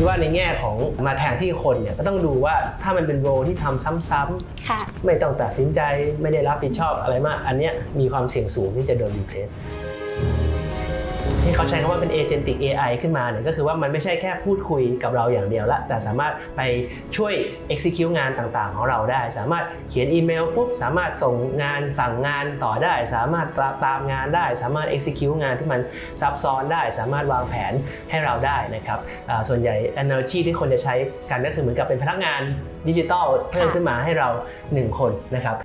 คิดว่าในแง่ของมาแทนที่คนเนี่ยก็ต้องดูว่าถ้ามันเป็นโรที่ทำซ้ำค่ะ ๆ ไม่ต้องตัดสินใจไม่ได้รับผิดชอบอะไรมาก อันเนี้ยมีความเสี่ยงสูงที่จะโดน replace ที่เขาใช้คำว่าเป็น agentic AI ขึ้นมาเนี่ยก็คือว่ามันไม่ใช่แค่พูดคุยกับเราอย่างเดียวละแต่สามารถไปช่วย execute งานต่างๆ ของเราได้ สามารถเขียนอีเมลปุ๊บสามารถส่งงานสั่งงานต่อได้ สามารถตามงานได้ สามารถ execute งานที่มันซับซ้อนได้ สามารถวางแผนให้เราได้นะครับส่วนใหญ่ energy ที่คนจะใช้กันก็คือเหมือนกับเป็นพนักงานดิจิทัลเพิ่มขึ้นมาให้เรา 1 คนนะครับ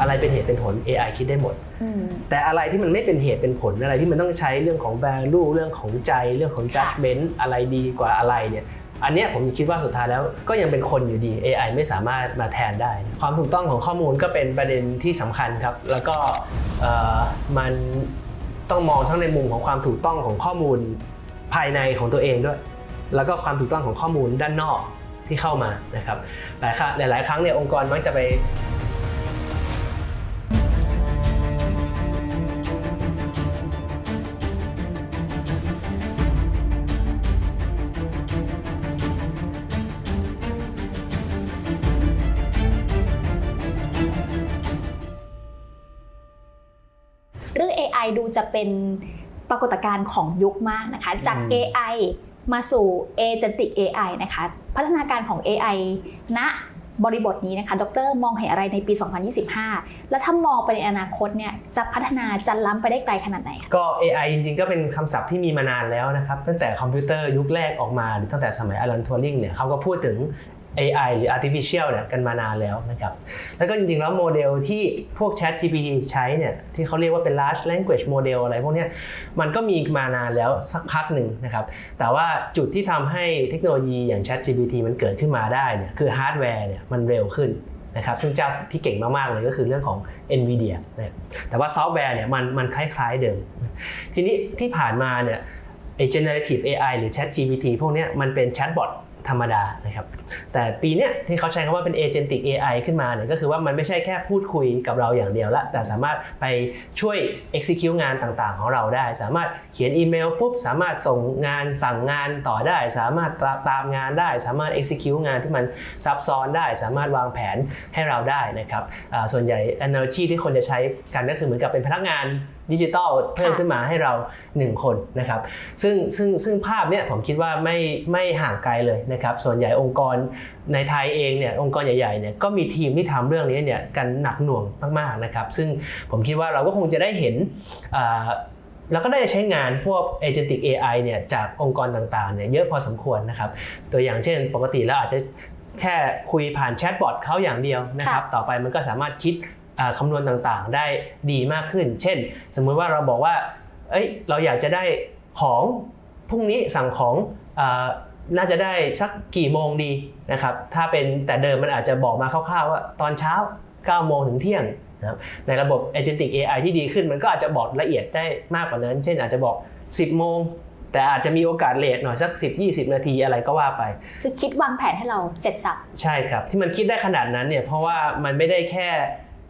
อะไรเป็นเหตุเป็นผล AI คิดได้หมดอืมแต่อะไรที่มันไม่เป็นเหตุเป็นผลอะไรที่มันต้องใช้เรื่องของ value เรื่องของใจเรื่องของค่ะ judgment อะไรดีกว่าอะไรเนี่ยอันเนี้ยผมคิดว่าสุดท้ายแล้วก็ยังเป็นคนอยู่ดี AI ไม่สามารถมาแทนได้ ความถูกต้องของข้อมูลก็เป็นประเด็นที่สำคัญครับ แล้วก็เอ่อมันต้องมองทั้งในมุมของความถูกต้องของข้อมูลภายในของตัวเองด้วย แล้วก็ความถูกต้องของข้อมูลด้านนอกที่เข้ามานะครับหลายครั้งหลายๆครั้งเนี่ยองค์กรมักจะไป AI ดูจะเป็นปรากฏการณ์ของยุคมากนะคะ จากอืม AI มาสู่ Agentic AI นะคะ พัฒนาการของ AI ณบริบทนี้นะคะ ดร มองเห็นอะไรในปี 2025 แล้วถ้ามองไปในอนาคตเนี่ย จะพัฒนาจะล้ำไปได้ไกลขนาดไหนคะก็ AI จริงๆ ก็เป็นคำศัพท์ที่มีมานานแล้วนะครับ ตั้งแต่คอมพิวเตอร์ยุคแรกออกมา หรือตั้งแต่สมัยอลันทัวริงเนี่ยเขาก็พูดถึง AI หรือ artificial เนี่ยกันมานานแล้วนะครับ แล้วก็จริงๆ แล้วโมเดลที่พวก Chat GPT ใช้เนี่ยที่เขาเรียกว่าเป็น large language model อะไรพวกนี้มันก็มีมานานแล้วสักพักหนึ่งนะครับ แต่ว่าจุดที่ทำให้เทคโนโลยีอย่าง Chat GPT มันเกิดขึ้นมาได้เนี่ยคือฮาร์ดแวร์เนี่ยมันเร็วขึ้นนะครับซึ่งเจ้าที่เก่งมาก ๆ เลยก็คือเรื่องของ NVIDIA นะแต่ว่าซอฟต์แวร์เนี่ยมันมันคล้าย ๆ เดิม ทีนี้ที่ผ่านมาเนี่ยไอ้ generative AI หรือ Chat GPT พวกนี้มันเป็นแชทบอทธรรมดานะครับ แต่ปีเนี้ยที่เขาใช้คำว่าเป็น agentic AI ขึ้นมาเนี่ยก็คือว่ามันไม่ใช่แค่พูดคุยกับเราอย่างเดียวละแต่สามารถไปช่วย execute งานต่างๆ ของเราได้ สามารถเขียนอีเมลปุ๊บสามารถส่งงานสั่งงานต่อได้ สามารถตามงานได้ สามารถ execute งานที่มันซับซ้อนได้ สามารถวางแผนให้เราได้นะครับส่วนใหญ่ energy ที่คนจะใช้กันก็คือเหมือนกับเป็นพนักงานดิจิทัลเพิ่มขึ้นมาให้เรา 1 คนนะครับซึ่งซึ่งซึ่งภาพเนี่ยผมคิดว่าไม่ไม่ห่างไกลเลยนะครับส่วนใหญ่องค์กรในไทยเองเนี่ยองค์กรใหญ่ๆเนี่ยก็มีทีมที่ทำเรื่องนี้เนี่ยกันหนักหน่วงมากๆนะครับ ซึ่งผมคิดว่าเราก็คงจะได้เห็นอ่าแล้วก็ได้ใช้งานพวก agentic AI เนี่ยจากองค์กรต่างๆเนี่ยเยอะพอสมควรนะครับ ตัวอย่างเช่นปกติแล้วอาจจะแค่คุยผ่านแชทบอทเขาอย่างเดียวนะครับ ต่อไปมันก็สามารถคิดอ่าคำนวณต่างๆ ได้ดีมากขึ้น เช่น สมมุติว่าเราบอกว่า เอ้ย เราอยากจะได้ของพรุ่งนี้สั่งของอา น่าจะได้สักกี่โมงดีนะครับ ถ้าเป็นแต่เดิมมันอาจจะบอกมาคร่าวๆว่าตอนเช้า 9 โมงถึงเที่ยงนะครับในระบบ agentic AI ที่ดีขึ้นมันก็อาจจะบอกละเอียดได้มากกว่านั้น เช่นอาจจะบอก 10 โมง แต่อาจจะมีโอกาสเลทหน่อยสัก 10-20 นาทีอะไรก็ว่าไป คือคิดวางแผนให้เราเจ็ดสับใช่ครับ ที่มันคิดได้ขนาดนั้นเนี่ยเพราะว่ามันไม่ได้แค่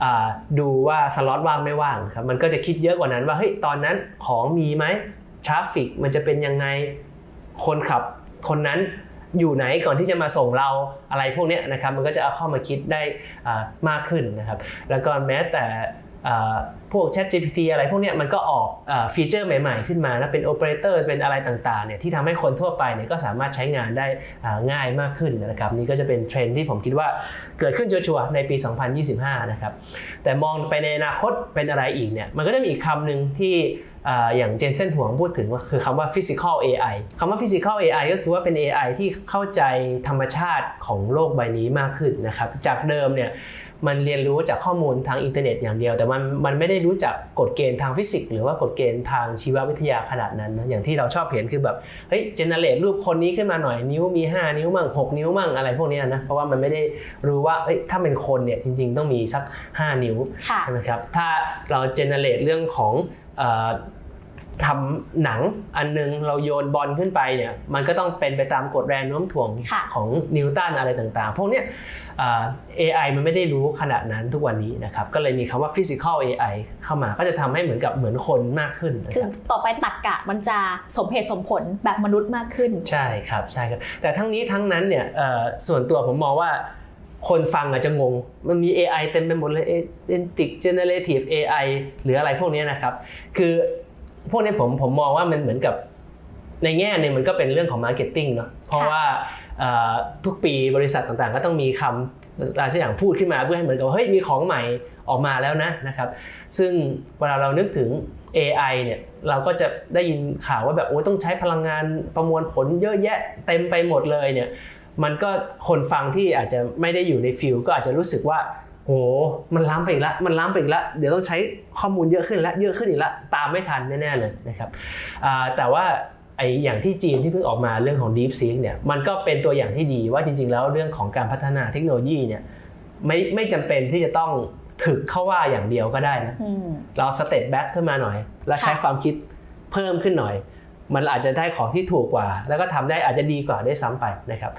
อ่าดูว่าสล็อตว่างไม่ว่างครับมันก็จะคิดเยอะกว่านั้นว่าเฮ้ยตอนนั้นของมีไหมทราฟฟิกมันจะเป็นยังไงคนขับ คนนั้นอยู่ไหนก่อนที่จะมาส่งเราอะไรพวกนี้นะครับมันก็จะเอาเข้ามาคิดได้มากขึ้นนะครับ แล้วก็แม้แต่พวก Chat GPT อะไรพวกนี้มันก็ออกฟีเจอร์ใหม่ๆ ขึ้นมานะเป็น Operator เป็นอะไรต่างๆเนี่ยที่ทำให้คนทั่วไปเนี่ยก็สามารถใช้งานได้ง่ายมากขึ้นนะครับนี่ก็จะเป็นเทรนด์ที่ผมคิดว่าเกิดขึ้นชัวร์ในปี 2025 นะครับแต่มองไปในอนาคตเป็นอะไรอีกเนี่ยมันก็จะมีอีกคำหนึ่งที่ อ่าอย่างเจนเซนหัวพูดถึงว่าคือคำว่า physical AI คำว่า physical AI ก็คือว่าเป็น AI ที่เข้าใจธรรมชาติของโลกใบนี้มากขึ้นนะครับ จากเดิมเนี่ยมันเรียนรู้จากข้อมูลทางอินเทอร์เน็ตอย่างเดียว แต่มันมันไม่ได้รู้จักกฎเกณฑ์ทางฟิสิกส์หรือว่ากฎเกณฑ์ทางชีววิทยาขนาดนั้นนะอย่างที่เราชอบเห็นคือแบบเฮ้ยเจเนเรตรูปคนนี้ขึ้นมาหน่อยนิ้วมี 5 นิ้วมั่ง6 นิ้วมั่งอะไรพวกเนี้ยนะเพราะว่ามันไม่ได้รู้ว่าเอ้ยถ้าเป็นคนเนี่ยจริง ๆ ต้องมีสัก 5 นิ้วค่ะใช่ไหมครับถ้าเราเจเนเรตเรื่องของเอ่อ ทำหนังอันนึงเราโยนบอลขึ้นไปเนี่ยมันก็ต้องเป็นไปตามกฎแรงโน้มถ่วงค่ะของนิวตันอะไรต่างๆ พวกเนี้ยอ่า AI มันไม่ได้รู้ขนาดนั้นทุกวันนี้นะครับก็เลยมีคำว่า physical AI เข้ามาก็จะทำให้เหมือนกับเหมือนคนมากขึ้นนะคือครับต่อไปตักกะมันจะสมเหตุสมผลแบบมนุษย์มากขึ้น ใช่ครับใช่ครับแต่ทั้งนี้ทั้งนั้นเนี่ยเอ่อส่วนตัวผมมองว่า คนฟังอาจจะงง มันมี AI เต็มไปหมดเลย agentic generative AI หรืออะไรพวกเนี้ยนะครับ คือพวกเนี้ยผมผมมองว่ามันเหมือนกับในแง่หนึงมันก็เป็นเรื่องของ marketing เนาะเพราะว่าเอ่อทุกปีบริษัทต่างๆ ก็ต้องมีคำอะไรสักอย่างพูดขึ้นมาเพื่อให้เหมือนกับว่าเฮ้ยมีของใหม่ออกมาแล้วนะนะครับ ซึ่งเวลาเรานึกถึง AI เนี่ยเราก็จะได้ยินข่าวว่าแบบโอ้ยต้องใช้พลังงานประมวลผลเยอะแยะเต็มไปหมดเลยเนี่ย มันก็คนฟังที่อาจจะไม่ได้อยู่ในฟิลก็อาจจะรู้สึกว่าโอ้มันล้ำไปอีกละมันล้ำไปอีกละเดี๋ยวต้องใช้ข้อมูลเยอะขึ้นและเยอะขึ้นอีกละตามไม่ทันแน่ๆเลยนะครับอ่าแต่ว่าไออย่างที่จีนที่เพิ่งออกมาเรื่องของ Deep Seek เนี่ยมันก็เป็นตัวอย่างที่ดีว่าจริง ๆ แล้วเรื่องของการพัฒนาเทคโนโลยีเนี่ยไม่ไม่จำเป็นที่จะต้องถึกเข้าว่าอย่างเดียวก็ได้นะอืมเราสเต็ปแบ็กขึ้นมาหน่อย แล้วใช้ค่ะความคิดเพิ่มขึ้นหน่อย มันอาจจะได้ของที่ถูกกว่า แล้วก็ทำได้อาจจะดีกว่าได้ซ้ำไปนะครับ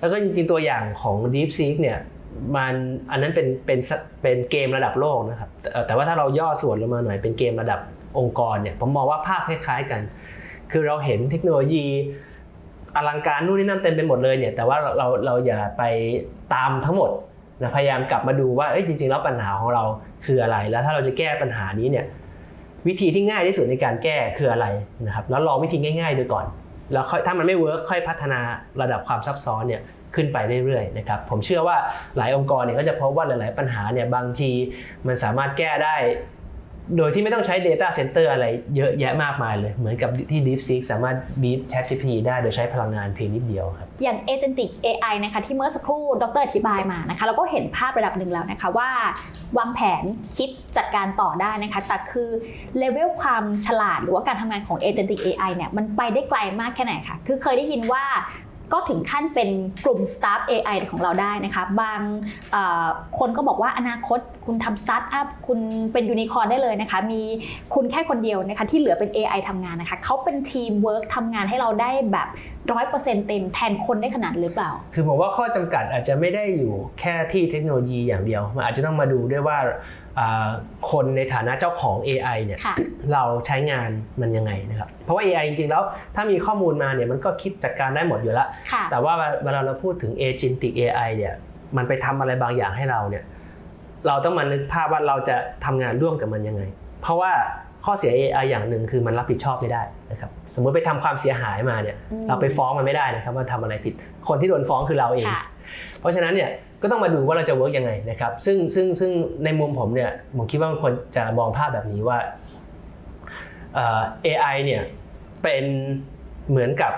แล้วก็จริงๆตัวอย่างของ Deep Seek เนี่ยมันอันนั้นเป็นเป็นเป็นเกมระดับโลกนะครับแต่ว่าถ้าเราย่อส่วนลงมาหน่อยเป็นเกมระดับองค์กรเนี่ยผมมองว่าภาพคล้ายๆกัน คือเราเห็นเทคโนโลยีอลังการนู่นนี่นั่นเต็มไปหมดเลยเนี่ยแต่ว่าเราเราเราอย่าไปตามทั้งหมดนะพยายามกลับมาดูว่าจริงๆแล้วปัญหาของเราคืออะไร แล้วถ้าเราจะแก้ปัญหานี้เนี่ย วิธีที่ง่ายที่สุดในการแก้คืออะไรนะครับแล้วลองวิธีง่ายๆดูก่อน แล้วค่อยถ้ามันไม่เวิร์กค่อยพัฒนาระดับความซับซ้อนเนี่ยขึ้นไปเรื่อยๆนะครับผมเชื่อว่าหลายองค์กรเนี่ยก็จะพบว่าหลาย ๆ ปัญหาเนี่ยบางทีมันสามารถแก้ได้ โดยที่ไม่ต้องใช้ Data Center อะไรเยอะแยะมากมายเลย เหมือนกับที่ DeepSeek สามารถ beat ChatGPT ได้โดยใช้พลังงานเพียงนิดเดียวครับ อย่าง Agentic AI นะคะที่เมื่อสักครู่ดรอธิบายมานะคะเราก็เห็นภาพระดับหนึ่งแล้วนะคะว่าวางแผนคิดจัดการต่อได้นะคะ แต่คือเลเวลความฉลาดหรือว่าการทำงานของ Agentic AI เนี่ยมันไปได้ไกลมากแค่ไหนคะคือเคยได้ยินว่า ก็ถึงขั้นเป็นกลุ่ม Startup AI ของเราได้นะคะ บางคนก็บอกว่าอนาคตคุณทำสตาร์ทอัพคุณเป็นยูนิคอร์ได้เลยนะคะ มีคุณแค่คนเดียวนะคะ ที่เหลือเป็น AI ทำงานนะคะ เขาเป็นทีมเวิร์กทำงานให้เราได้แบบร้อยเปอร์เซ็นต์เต็มแทนคนได้ขนาดหรือเปล่า คือผมว่าข้อจำกัดอาจจะไม่ได้อยู่แค่ที่เทคโนโลยีอย่างเดียว มันอาจจะต้องมาดูด้วยว่า คนในฐานะเจ้าของ AI เนี่ยค่ะเราใช้งานมันยังไงนะครับเพราะว่า AI จริงๆแล้วถ้ามีข้อมูลมาเนี่ยมันก็คิดจัดการได้หมดอยู่แล้วค่ะแต่ว่าเวลาเราพูดถึง agentic AI เนี่ยมันไปทำอะไรบางอย่างให้เราเนี่ยเราต้องมานึกภาพว่าเราจะทำงานร่วมกับมันยังไง เพราะว่าข้อเสีย AI อย่างหนึ่งคือมันรับผิดชอบไม่ได้นะครับสมมุติไปทำความเสียหายมาเนี่ยอืมเราไปฟ้องมันไม่ได้นะครับว่าทำอะไรผิดคนที่โดนฟ้องคือเราเองค่ะเพราะฉะนั้นเนี่ย ก็ต้องมาดูว่าเราจะเวิร์กยังไงนะครับซึ่งซึ่งซึ่งในมุมผมเนี่ยผมคิดว่ามันควรจะมองภาพแบบนี้ว่าเอ่อ AI เนี่ยเป็นเหมือนกับ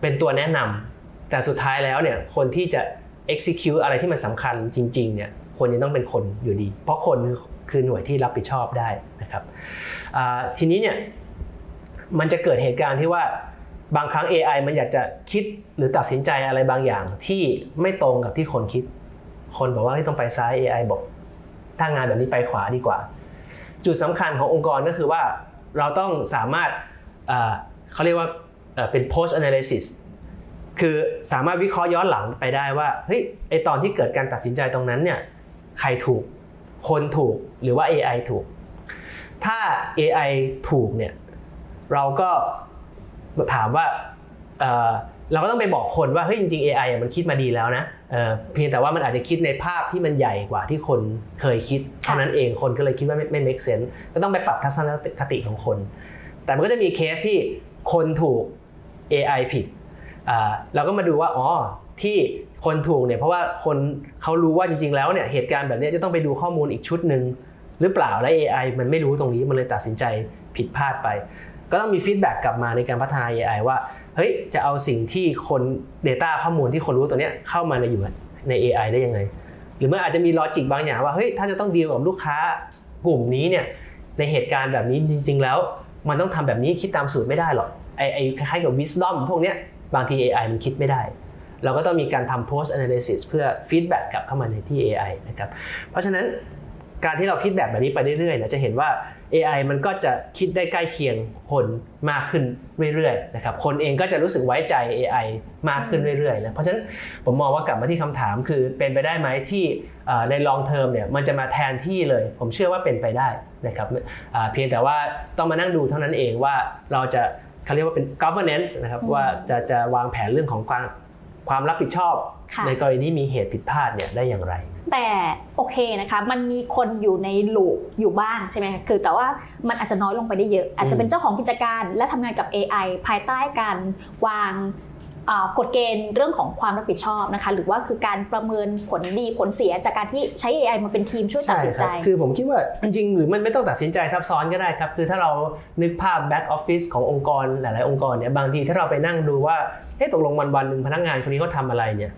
เป็นตัวแนะนำแต่สุดท้ายแล้วเนี่ยคนที่จะ execute อะไรที่มันสำคัญจริงๆเนี่ยคนยังต้องเป็นคนอยู่ดี เพราะคนคือหน่วยที่รับผิดชอบได้นะครับทีนี้เนี่ยมันจะเกิดเหตุการณ์ที่ว่า บางครั้ง AI มันอยากจะคิดหรือตัดสินใจอะไรบางอย่างที่ไม่ตรงกับที่คนคิด คนบอกว่าต้องไปซ้าย AI บอกถ้างานแบบนี้ไปขวาดีกว่า จุดสำคัญขององค์กรก็คือว่าเราต้องสามารถเขาเรียกว่าเอ่อเป็น post analysis คือสามารถวิเคราะห์ย้อนหลังไปได้ว่าเฮ้ยไอตอนที่เกิดการตัดสินใจตรงนั้นเนี่ยใครถูกคนถูกหรือว่า AI ถูก ถ้า AI ถูกเนี่ยเราก็ ถามว่าเอ่อเราก็ต้องไปบอกคนว่าเฮ้ยจริงๆ AI อะมันคิดมาดีแล้วนะเอ่อเพียงแต่ว่ามันอาจจะคิดในภาพที่มันใหญ่กว่าที่คนเคยคิดเท่านั้นเองคนก็เลยคิดว่าไม่ไม่ make sense ก็ต้องไปปรับทัศนคติของคน แต่มันก็จะมีเคสที่คนถูก AI ผิดอ่าเราก็มาดูว่าอ๋อที่คนถูกเนี่ยเพราะว่าคนเขารู้ว่าจริง ๆ แล้วเนี่ยเหตุการณ์แบบเนี้ยจะต้องไปดูข้อมูลอีกชุดหนึ่งหรือเปล่าและ AI มันไม่รู้ตรงนี้มันเลยตัดสินใจผิดพลาดไป ก็ต้องมีฟีดแบ็กกลับมาในการพัฒนา AI ว่า เฮ้ย จะเอาสิ่งที่คน Data ข้อมูลที่คนรู้ตัวเนี้ยเข้ามาในอยู่ใน AI ได้ยังไง หรือมันอาจจะมีลอจิกบางอย่างว่า เฮ้ย ถ้าจะต้องดีลกับลูกค้ากลุ่มนี้เนี่ย ในเหตุการณ์แบบนี้จริง ๆ แล้ว มันต้องทำแบบนี้คิดตามสูตรไม่ได้หรอก ไอไอคล้ายๆกับ wisdom พวกเนี้ย บางที AI มันคิดไม่ได้ เราก็ต้องมีการทำ post analysis เพื่อ feedback กลับเข้ามาในที่ AI นะครับ เพราะฉะนั้นการที่เราฟีดแบ็กแบบนี้ไปเรื่อยๆเนี่ยจะเห็นว่า AI มันก็จะคิดได้ใกล้เคียงคนมากขึ้นเรื่อยๆนะครับคนเองก็จะรู้สึกไว้ใจ AI มากขึ้นเรื่อยๆนะเพราะฉะนั้นผมมองว่ากลับมาที่คำถามคือเป็นไปได้ไหมที่เอ่อในลองเทอมเนี่ยมันจะมาแทนที่เลย ผมเชื่อว่าเป็นไปได้นะครับอ่าเพียงแต่ว่าต้องมานั่งดูเท่านั้นเองว่าเราจะเขาเรียกว่าเป็น governance นะครับว่าจะจะวางแผนเรื่องของความความรับผิดชอบค่ะในกรณีที่มีเหตุผิดพลาดเนี่ยได้อย่างไร แต่โอเคนะคะมันมีคนอยู่ในลูปอยู่บ้างใช่ไหมคะคือแต่ว่ามันอาจจะน้อยลงไปได้เยอะ อาจจะเป็นเจ้าของกิจการและทำงานกับ AI ภายใต้การวางกฎเกณฑ์เรื่องของความรับผิดชอบนะคะหรือว่าคือการประเมินผลดีผลเสียจากการที่ใช้ AI มาเป็นทีมช่วยตัดสินใจ คือผมคิดว่าจริงหรือมันไม่ต้องตัดสินใจซับซ้อนก็ได้ครับ คือถ้าเรานึกภาพแบ็กออฟฟิศขององค์กรหลาย ๆ องค์กรเนี่ยบางทีถ้าเราไปนั่งดูว่าเอ๊ะตกลงวันวันๆหนึ่งพนักงานคนนี้เขาทำอะไรเนี่ย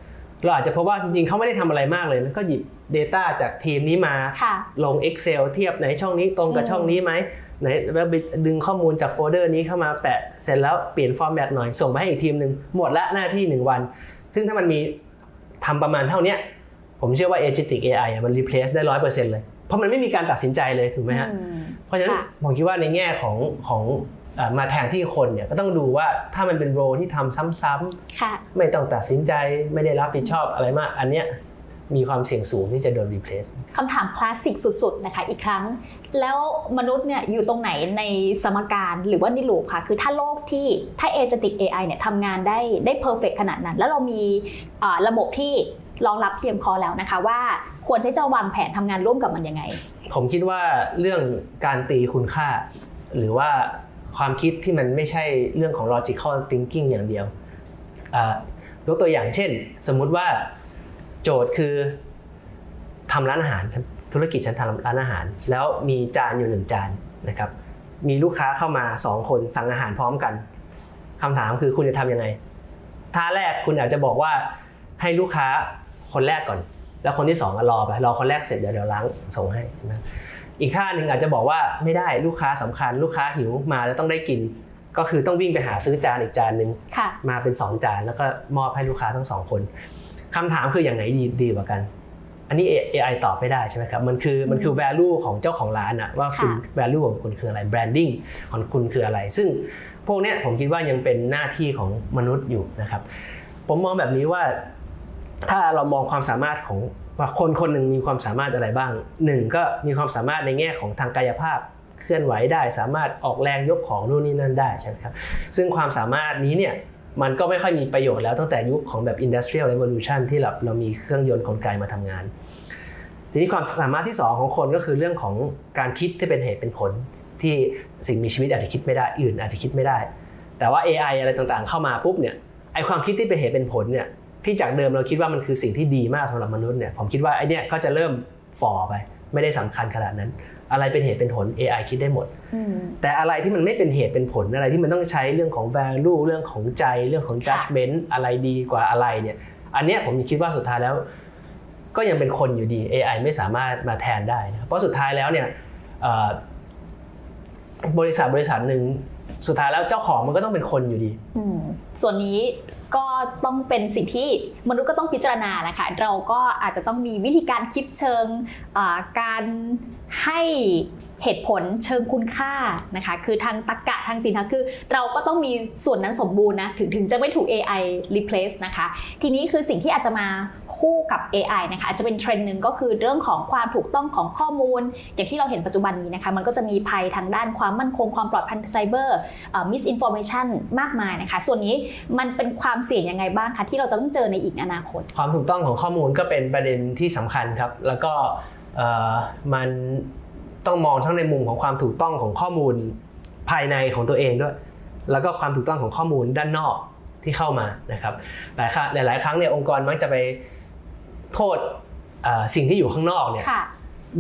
เราอาจจะพบว่าจริงๆ เขาไม่ได้ทำอะไรมากเลยแล้วก็หยิบ Data จากทีมนี้มาค่ะลง Excel เทียบไหนช่องนี้ตรงกับอืมช่องนี้ไหมไหนแล้วไปดึงข้อมูลจากโฟลเดอร์นี้เข้ามาแปะเสร็จแล้วเปลี่ยนฟอร์แมตหน่อยส่งไปให้อีกทีมหนึ่งหมดละหน้าที่หนึ่งวัน ซึ่งถ้ามันมีทำประมาณเท่าเนี้ยผมเชื่อว่า agentic AI อะมัน replace ได้ร้อยเปอร์เซ็นต์เลย เพราะมันไม่มีการตัดสินใจเลยถูกไหมฮะอืมเพราะฉะนั้นค่ะผมคิดว่าในแง่ของของเอ่อ มาแทนที่คนเนี่ยก็ต้องดูว่าถ้ามันเป็นโรที่ทำซ้ำค่ะๆไม่ต้องตัดสินใจไม่ได้รับผิดชอบอะไรมาก อันเนี้ยมีความเสี่ยงสูงที่จะโดน replace คำถามคลาสสิกสุดๆนะคะอีกครั้ง แล้วมนุษย์เนี่ยอยู่ตรงไหนในสมการหรือว่าในลูปค่ะ คือถ้าโลกที่ถ้า agentic AI เนี่ยทำงานได้ได้เพอร์เฟกขนาดนั้น แล้วเรามีเอ่อระบบที่รองรับเพียงพอแล้วนะคะว่าควรใช้จะวางแผนทำงานร่วมกับมันยังไง ผมคิดว่าเรื่องการตีคุณค่า หรือว่า ความคิดที่มันไม่ใช่เรื่องของ logical thinking อย่างเดียวยกตัวอย่างเช่น สมมุติว่าโจทย์คือทำร้านอาหารธุรกิจฉันทำร้านอาหาร แล้วมีจานอยู่หนึ่งจานนะครับ มีลูกค้าเข้ามาสองคนสั่งอาหารพร้อมกันคำถามคือคุณจะทำยังไงท่าแรกคุณอาจจะบอกว่าให้ลูกค้าคนแรกก่อน แล้วคนที่สองรอไปรอคนแรกเสร็จเดี๋ยวเดี๋ยวล้างส่งให้นะ อีกท่าหนึ่งอาจจะบอกว่าไม่ได้ลูกค้าสำคัญ ลูกค้าหิวมาแล้วต้องได้กิน ก็คือต้องวิ่งไปหาซื้อจานอีกจานหนึ่งค่ะมาเป็น 2 จานแล้วก็มอบให้ลูกค้าทั้งสองคนคำถามคืออย่างไหนดีดีกว่ากัน อันนี้ AI ตอบไม่ได้ใช่ไหมครับมันคือมันคือ value ของเจ้าของร้านอะว่าคุณค่ะ value ของคุณคืออะไร branding ของคุณคืออะไร ซึ่งพวกเนี้ยผมคิดว่ายังเป็นหน้าที่ของมนุษย์อยู่นะครับ ผมมองแบบนี้ว่าถ้าเรามองความสามารถของ ว่าคนคนหนึ่งมีความสามารถอะไรบ้างหนึ่งก็มีความสามารถในแง่ของทางกายภาพเคลื่อนไหวได้ สามารถออกแรงยกของนู่นนี่นั่นได้ใช่ไหมครับซึ่งความสามารถนี้เนี่ยมันก็ไม่ค่อยมีประโยชน์แล้วตั้งแต่ยุคของแบบ industrial revolution ที่เราเรามีเครื่องยนต์กลไกมาทำงาน ทีนี้ความสามารถที่สองของคนก็คือเรื่องของการคิดที่เป็นเหตุเป็นผล ที่สิ่งมีชีวิตอาจจะคิดไม่ได้อื่นอาจจะคิดไม่ได้ แต่ว่า AI อะไรต่างๆ เข้ามาปุ๊บเนี่ยไอความคิดที่เป็นเหตุเป็นผลเนี่ย ที่จากเดิมเราคิดว่ามันคือสิ่งที่ดีมากสำหรับมนุษย์เนี่ยผมคิดว่าไอเนี่ยก็จะเริ่มฝ่อไป ไม่ได้สำคัญขนาดนั้น อะไรเป็นเหตุเป็นผล AI คิดได้หมดอืมแต่อะไรที่มันไม่เป็นเหตุเป็นผลอะไรที่มันต้องใช้เรื่องของ value เรื่องของใจเรื่องของค่ะ judgment อะไรดีกว่าอะไรเนี่ยอันเนี้ยผมคิดว่าสุดท้ายแล้ว ก็ยังเป็นคนอยู่ดี AI ไม่สามารถมาแทนได้นะครับเพราะสุดท้ายแล้วเนี่ยเอ่อ บริษัทบริษัทหนึ่งสุดท้ายแล้วเจ้าของมันก็ต้องเป็นคนอยู่ดี ส่วนนี้ก็ต้องเป็นสิ่งที่มนุษย์ก็ต้องพิจารณานะคะ เราก็อาจจะต้องมีวิธีการคิดเชิงการให้ เหตุผลเชิงคุณค่านะคะ คือทางตรรกะทางสินค้าคือ เราก็ต้องมีส่วนนั้นสมบูรณ์นะถึงถึงจะไม่ถูก AI replace นะคะ ทีนี้คือสิ่งที่อาจจะมาคู่กับ AI นะคะอาจจะเป็นเทรนด์หนึ่งก็คือเรื่องของความถูกต้องของข้อมูล อย่างที่เราเห็นปัจจุบันนี้นะคะ มันก็จะมีภัยทางด้านความมั่นคงความปลอดภัยไซเบอร์มิสอินโฟเมชันมากมายนะคะ ส่วนนี้มันเป็นความเสี่ยงยังไงบ้างคะที่เราจะต้องเจอในอีกอนาคต ความถูกต้องของข้อมูลก็เป็นประเด็นที่สำคัญครับ แล้วก็มัน ต้องมองทั้งในมุมของความถูกต้องของข้อมูลภายในของตัวเองด้วย แล้วก็ความถูกต้องของข้อมูลด้านนอกที่เข้ามานะครับหลายครั้งหลาย ๆ ครั้งเนี่ยองค์กรมักจะไปโทษเอ่อสิ่งที่อยู่ข้างนอกเนี่ยค่ะ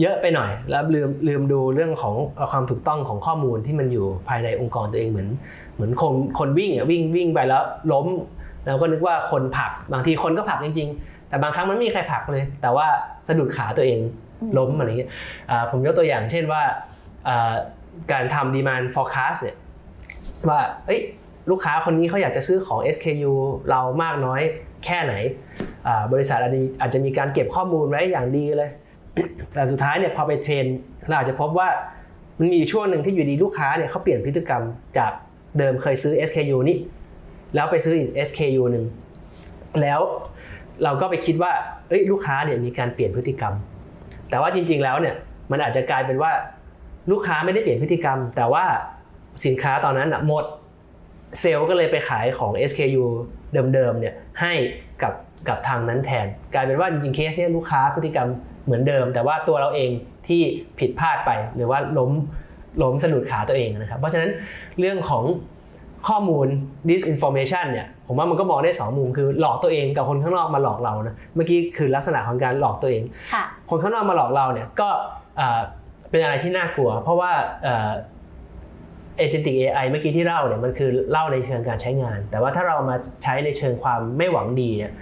เยอะไปหน่อย แล้วลืมลืมดูเรื่องของเอ่อความถูกต้องของข้อมูลที่มันอยู่ภายในองค์กรตัวเองเหมือน เหมือนคนคนวิ่งอะวิ่งวิ่งไปแล้วล้ม แล้วก็นึกว่าคนผลักบางทีคนก็ผลักจริง ๆ แต่บางครั้งมันไม่มีใครผลักเลย แต่ว่าสะดุดขาตัวเองอืม ล้มอะไรเงี้ยผมยกตัวอย่างเช่นว่าการทำ demand forecast เนี่ยว่าเอ้ยลูกค้าคนนี้เขาอยากจะซื้อของ SKU เรามากน้อยแค่ไหน บริษัทอาจจะอาจจะมีการเก็บข้อมูลไว้อย่างดีเลย แต่สุดท้ายเนี่ยพอไปเทรนเราอาจจะพบว่ามันมีช่วงหนึ่งที่อยู่ดีลูกค้าเนี่ยเขาเปลี่ยนพฤติกรรมจากเดิมเคยซื้อ SKU นี้แล้วไปซื้ออีก SKU หนึ่งแล้วเราก็ไปคิดว่าเอ้ยลูกค้าเนี่ยมีการเปลี่ยนพฤติกรรม แต่ว่าจริง ๆ แล้วเนี่ยมันอาจจะกลายเป็นว่าลูกค้าไม่ได้เปลี่ยนพฤติกรรม แต่ว่าสินค้าตอนนั้นหมดเซลล์ก็เลยไปขายของ SKU เดิมๆเนี่ยให้กับกับทางนั้นแทน กลายเป็นว่าจริงๆเคสเนี่ยลูกค้าพฤติกรรมเหมือนเดิม แต่ว่าตัวเราเองที่ผิดพลาดไปหรือว่าล้มล้มสะดุดขาตัวเองนะครับ เพราะฉะนั้นเรื่องของ ข้อมูล disinformation เนี่ยผมว่ามันก็มองได้สองมุมคือหลอกตัวเองกับคนข้างนอกมาหลอกเรานะเมื่อกี้คือลักษณะของการหลอกตัวเองค่ะคนข้างนอกมาหลอกเราเนี่ยก็เอ่อเป็นอะไรที่น่ากลัว เพราะว่าเอเจนติก AI เมื่อกี้ที่เล่าเนี่ยมันคือเล่าในเชิงการใช้งาน แต่ว่าถ้าเรามาใช้ในเชิงความไม่หวังดีเนี่ย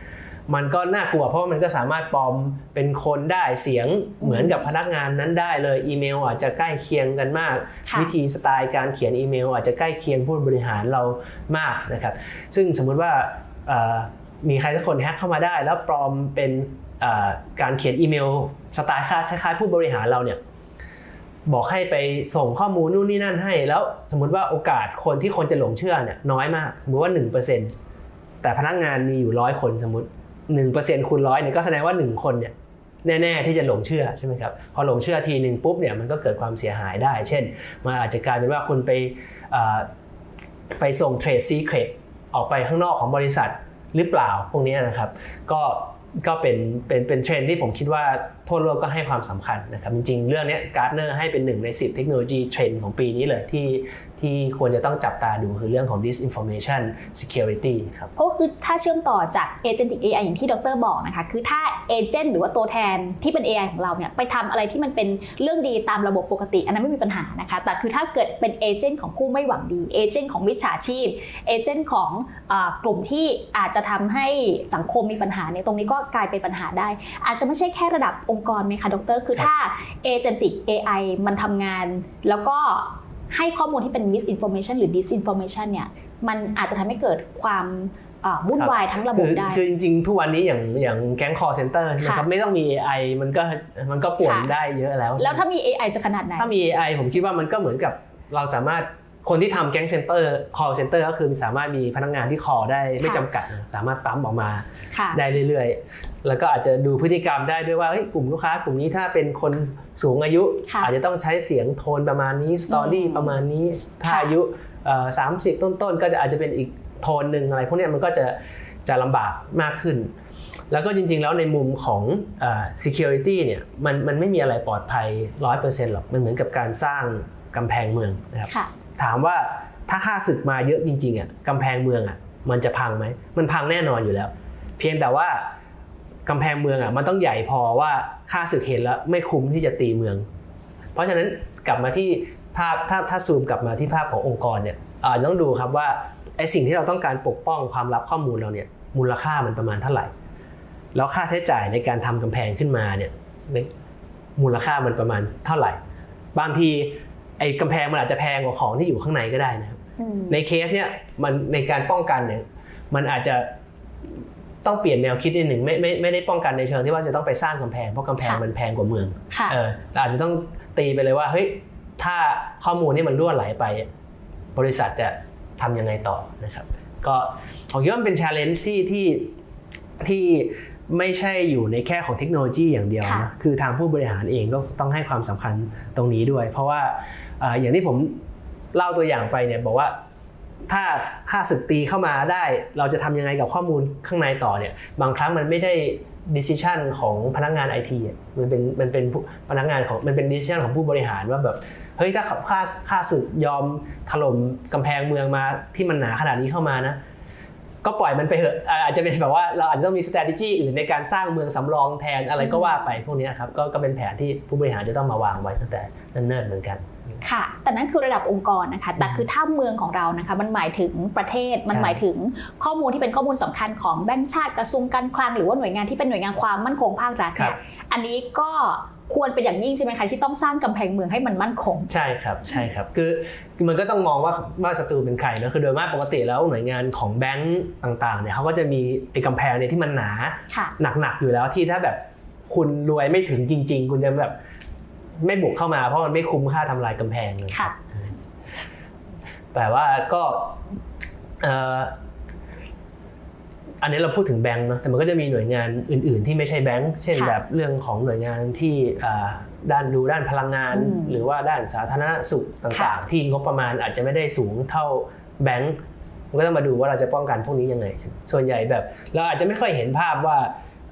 มันก็น่ากลัวเพราะว่ามันก็สามารถปลอมเป็นคนได้เสียงเหมือนกับพนักงานนั้นได้เลยอีเมลอาจจะใกล้เคียงกันมากค่ะวิธีสไตล์การเขียนอีเมล อาจจะใกล้เคียงผู้บริหารเรามากนะครับซึ่งสมมุติว่าเอ่อมีใครสักคนแฮ็กเข้ามาได้ แล้วปลอมเป็นเอ่อการเขียนอีเมลสไตล์คล้ายๆ ผู้บริหารเราเนี่ยบอกให้ไปส่งข้อมูลนู่นนี่นั่นให้ แล้วสมมุติว่าโอกาสคนที่คนจะหลงเชื่อเนี่ยน้อยมาก สมมุติว่า 1%แต่พนักงานมีอยู่ร้อยคนสมมติ หนึ่งเปอร์เซ็นต์คูณร้อยเนี่ยก็แสดงว่าหนึ่งคนเนี่ยแน่ๆที่จะหลงเชื่อใช่ไหมครับพอหลงเชื่อทีหนึ่งปุ๊บเนี่ยมันก็เกิดความเสียหายได้ เช่นมันอาจจะกลายเป็นว่าคุณไปไปส่งเทรดซีเครตออกไปข้างนอกของบริษัทหรือเปล่าพวกนี้นะครับ ก็ก็เป็นเป็นเป็นเทรนด์ที่ผมคิดว่า ทั่วโลกก็ให้ความสำคัญนะครับจริงๆ เรื่องนี้การ์ดเนอร์ให้เป็นหนึ่งใน 10 เทคโนโลยีเทรนด์ของปีนี้เลยที่ที่ควรจะต้องจับตาดูคือเรื่องของ disinformation security ครับเพราะคือถ้าเชื่อมต่อจาก Agentic AI อย่างที่ดรบอกนะคะคือถ้าเอเจนต์หรือว่าตัวแทนที่เป็น AI ของเราเนี่ยไปทำอะไรที่มันเป็นเรื่องดีตามระบบปกติ อันนั้นไม่มีปัญหานะคะแต่คือถ้าเกิดเป็นเอเจนต์ของผู้ไม่หวังดีเอเจนต์ของมิจฉาชีพเอเจนต์ของอกลุ่มที่อาจจะทำให้สังคมมีปัญหาเนี่ยตรงนี้ก็กลายเป็นปัญหาได้ อาจจะไม่ใช่แค่ระดับองค์กรไหมคะดร คือถ้า Agentic AI มันทำงาน แล้วก็ให้ข้อมูลที่เป็น misinformation หรือ disinformation เนี่ยมันอาจจะทำให้เกิดความอ่าวุ่นวายทั้งระบบคือได้ คือจริงๆ ทุกวันนี้อย่างอย่างแก๊ง call center นะครับไม่ต้องมี AI มันก็มันก็ป่วนค่ะได้เยอะแล้ว แล้วถ้ามี AI จะขนาดไหน ถ้ามี AI ผมคิดว่ามันก็เหมือนกับเราสามารถ คนที่ทำแก๊งเซ็นเตอร์ call center ก็คือสามารถมีพนักงานที่ call ได้ไม่ค่ะจำกัดนะสามารถปั๊มออกมาค่ะได้เรื่อยๆ แล้วก็อาจจะดูพฤติกรรมได้ด้วยว่าเฮ้ยกลุ่มลูกค้ากลุ่มนี้ถ้าเป็นคนสูงอายุค่ะอาจจะต้องใช้เสียงโทนประมาณนี้สตอรี่อืมประมาณนี้ ถ้าค่ะอายุสามสิบต้นๆ ก็จะอาจจะเป็นอีกโทนหนึ่งอะไรพวกเนี้ยมันก็จะจะลำบากมากขึ้น แล้วก็จริงๆ แล้วในมุมของเอ่อ security เนี่ยมันมันไม่มีอะไรปลอดภัย 100%หรอก มันเหมือนกับการสร้างกำแพงเมืองนะครับค่ะ ถามว่าถ้าค่าศึกมาเยอะจริงๆอะกำแพงเมืองอะมันจะพังไหมมันพังแน่นอนอยู่แล้ว เพียงแต่ว่ากำแพงเมืองอะมันต้องใหญ่พอว่าค่าศึกเห็นแล้วไม่คุ้มที่จะตีเมือง เพราะฉะนั้นกลับมาที่ภาพถ้าถ้าซูมกลับมาที่ภาพขององค์กรเนี่ยอาจจะต้องดูครับว่าไอสิ่งที่เราต้องการปกป้องความลับข้อมูลเราเนี่ยมูลค่ามันประมาณเท่าไหร่ แล้วค่าใช้จ่ายในการทำกำแพงขึ้นมาเนี่ยมูลค่ามันประมาณเท่าไหร่ บางที ไอ้กำแพงมันอาจจะแพงกว่าของที่อยู่ข้างในก็ได้นะครับอืมในเคสเนี่ยมันในการป้องกันเนี่ยมันอาจจะต้องเปลี่ยนแนวคิดนิดหนึ่งไม่ไม่ไม่ได้ป้องกันในเชิงที่ว่าจะต้องไปสร้างกำแพงเพราะกำแพงค่ะมันแพงกว่าเมืองค่ะเออเราอาจจะต้องตีไปเลยว่าเฮ้ยถ้าข้อมูลนี่มันรั่วไหลไป บริษัทจะทำยังไงต่อนะครับ ก็ผมคิดว่ามันเป็น challenge ที่ที่ที่ ไม่ใช่อยู่ในแค่ของเทคโนโลยีอย่างเดียวค่ะนะคือทางผู้บริหารเองก็ต้องให้ความสำคัญตรงนี้ด้วย เพราะว่าเอ่ออย่างที่ผมเล่าตัวอย่างไปเนี่ยบอกว่าถ้าค่าศึกตีเข้ามาได้ เราจะทำยังไงกับข้อมูลข้างในต่อเนี่ยบางครั้งมันไม่ใช่ decision ของพนักงานไอทีมันเป็นมันเป็นผู้พนักงานของมันเป็น decision ของผู้บริหารว่าแบบเฮ้ยถ้าค่าค่าศึกยอมถล่มกำแพงเมืองมาที่มันหนาขนาดนี้เข้ามานะ ก็ปล่อยมันไปเถอะอ่าอาจจะเป็นแบบว่าเราอาจจะต้องมี strategy อื่นในการสร้างเมืองสำรองแทนอะไรก็ว่าไปพวกนี้ครับก็ก็เป็นแผนที่ผู้บริหารจะต้องมาวางไว้ตั้งแต่เนิ่นๆเหมือนกันค่ะ แต่นั่นคือระดับองค์กรนะคะ แต่คือถ้าเมืองของเรานะคะ มันหมายถึงประเทศ มันใช่หมายถึงข้อมูลที่เป็นข้อมูลสำคัญของแบงก์ชาติกระทรวงการคลังหรือว่าหน่วยงานที่เป็นหน่วยงานความมั่นคงภาครัฐครัเนี่บยอันนี้ก็ควรเป็นอย่างยิ่งใช่ไหมคะที่ต้องสร้างกำแพงเมืองให้มันมั่นคง ใช่ครับใช่ครับคือมันก็ต้องมองว่าว่าศัตรูเป็นใครนะคือโดยมากปกติแล้วหน่วยงานของแบงก์ต่างๆเนี่ยเขาก็จะมีไอ้กำแพงเนี่ยที่มันหนาค่ะหนักๆอยู่แล้วที่ถ้าแบบคุณรวยไม่ถึงจริง ๆ คุณจะแบบไม่บุกเข้ามาเพราะมันไม่คุ้มค่าทำลายกำแพงเลยค่ะแต่ว่าก็เอ่ออันนี้เราพูดถึงแบงก์เนาะแต่มันก็จะมีหน่วยงานอื่น ๆ ที่ไม่ใช่แบงก์เช่นค่ะแบบเรื่องของหน่วยงานที่อ่าด้านดูด้านพลังงานอืมหรือว่าด้านสาธารณสุขต่างค่ะๆที่งบประมาณอาจจะไม่ได้สูงเท่าแบงก์มันก็ต้องมาดูว่าเราจะป้องกันพวกนี้ยังไง ส่วนใหญ่แบบ เราอาจจะไม่ค่อยเห็นภาพว่า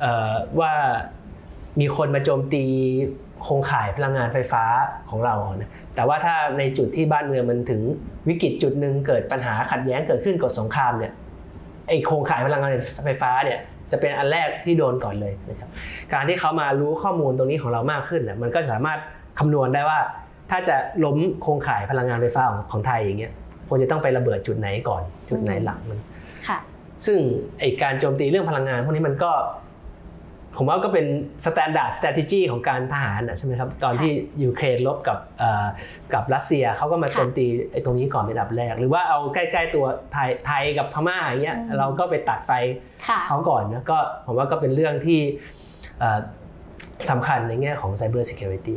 เอ่อว่ามีคนมาโจมตีโครงข่ายพลังงานไฟฟ้าของเรานะแต่ว่าถ้าในจุดที่บ้านเมืองมันถึงวิกฤตจุดหนึ่งเกิดปัญหาขัดแย้งเกิดขึ้นเกิดสงครามเนี่ย ไอโครงข่ายพลังงานไฟฟ้าเนี่ยจะเป็นอันแรกที่โดนก่อนเลยนะครับการที่เขามารู้ข้อมูลตรงนี้ของเรามากขึ้นน่ะมันก็สามารถคำนวณได้ว่า ถ้าจะล้มโครงข่ายพลังงานไฟฟ้าของของไทยอย่างเงี้ยควรจะต้องไประเบิดจุดไหนก่อน จุดไหนหลังมันค่ะซึ่งไอการโจมตีเรื่องพลังงานพวกนี้มันก็ ผมว่าก็เป็น standard strategy ของการทหารนะใช่ไหมครับตอนค่ะที่ยูเครนลบกับเอ่อกับรัสเซียเขาก็มาค่ะโจมตีไอตรงนี้ก่อนเป็นอันดับแรก หรือว่าเอาใกล้ๆตัวไทยไทยกับพม่าอย่างเงี้ยอืมเราก็ไปตัดไฟค่ะเขาก่อนนะก็ผมว่าก็เป็นเรื่องที่เอ่อสำคัญในแง่ของ cyber security